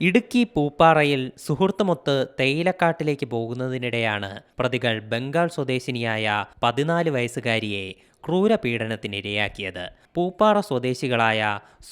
ഇടുക്കി പൂപ്പാറയിൽ സുഹൃത്തുമൊത്ത് തേയിലക്കാട്ടിലേക്ക് പോകുന്നതിനിടെയാണ് പ്രതികൾ ബംഗാൾ സ്വദേശിനിയായ പതിനാല് വയസ്സുകാരിയെ ക്രൂരപീഡനത്തിനിരയാക്കിയത്. പൂപ്പാറ സ്വദേശികളായ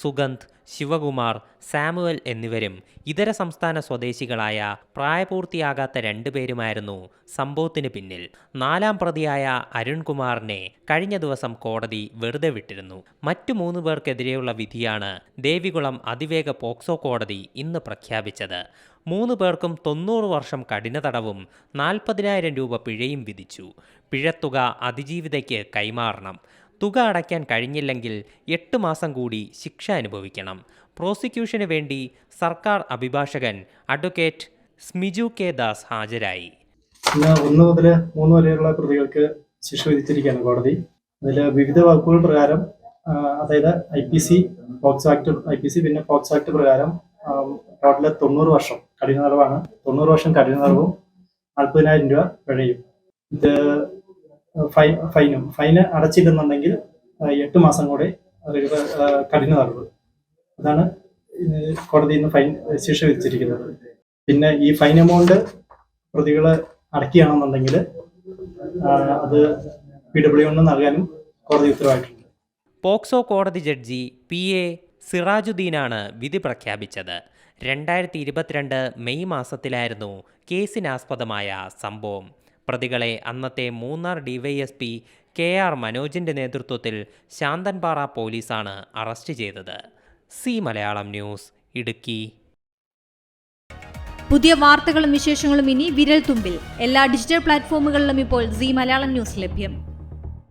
സുഗന്ധ് ശിവകുമാർ സാമുവൽ എന്നിവരും ഇതര സംസ്ഥാന സ്വദേശികളായ പ്രായപൂർത്തിയാകാത്ത രണ്ടുപേരുമായിരുന്നു സംഭവത്തിന് പിന്നിൽ. നാലാം പ്രതിയായ അരുൺകുമാറിനെ കഴിഞ്ഞ ദിവസം കോടതി വെറുതെ വിട്ടിരുന്നു. മറ്റു മൂന്നു പേർക്കെതിരെയുള്ള വിധിയാണ് ദേവികുളം അതിവേഗ പോക്സോ കോടതി ഇന്ന് പ്രഖ്യാപിച്ചത്. മൂന്ന് പേർക്കും തൊണ്ണൂറ് വർഷം കഠിന തടവും നാൽപ്പതിനായിരം രൂപ പിഴയും വിധിച്ചു. പിഴത്തുക അതിജീവിതയ്ക്ക് കൈമാറണം. തുക അടയ്ക്കാൻ കഴിഞ്ഞില്ലെങ്കിൽ എട്ട് മാസം കൂടി ശിക്ഷ അനുഭവിക്കണം. പ്രോസിക്യൂഷന് വേണ്ടി സർക്കാർ അഭിഭാഷകൻ അഡ്വക്കേറ്റ് സ്മിജു കെ ദാസ് ഹാജരായി. ഒന്ന് മുതൽ മൂന്ന് വരെയുള്ള പ്രതികൾക്ക് ശിക്ഷ വിധിച്ചിരിക്കുകയാണ് കോടതി. അതിൽ വിവിധ വകുപ്പുകൾ പ്രകാരം അതായത് I P C POCSO act I P C പിന്നെ പോക്സോ ആക്ട് പ്രകാരം ടോട്ടൽ തൊണ്ണൂറ് വർഷം കഠിന തടവാണ് തൊണ്ണൂറ് വർഷം കഠിന തടവും നാൽപ്പതിനായിരം രൂപ പിഴയും. ഇത് ഫൈൻ ഫൈനും. ഫൈന് അടച്ചില്ലെന്നുണ്ടെങ്കിൽ എട്ട് മാസം കൂടെ കഠിന തടവ്. അതാണ് കോടതി ഇന്ന് ഫൈൻ ശിക്ഷ വിധിച്ചിരിക്കുന്നത്. പിന്നെ ഈ ഫൈൻ എമൗണ്ട് പ്രതികൾ അടക്കുകയാണെന്നുണ്ടെങ്കിൽ അത് പി ഡബ്ല്യു നൽകാനും കോടതി ഉത്തരവായിട്ടുണ്ട്. പോക്സോ കോടതി ജഡ്ജി പി എ സിറാജുദ്ദീനാണ് വിധി പ്രഖ്യാപിച്ചത്. രണ്ടായിരത്തി ഇരുപത്തിരണ്ട് മെയ് മാസത്തിലായിരുന്നു കേസിനാസ്പദമായ സംഭവം. പ്രതികളെ അന്നത്തെ മൂന്നാർ ഡിവൈഎസ്പി കെ ആർ മനോജിന്റെ നേതൃത്വത്തിൽ ശാന്തൻപാറ പോലീസാണ് അറസ്റ്റ് ചെയ്തത്. Zee Malayalam news Idukki. പുതിയ വാർത്തകളും വിശേഷങ്ങളും ഇനി വിരൽ തുമ്പിൽ എല്ലാ ഡിജിറ്റൽ പ്ലാറ്റ്ഫോമുകളിലും ഇപ്പോൾ സി മലയാളം ന്യൂസ് ലഭ്യം.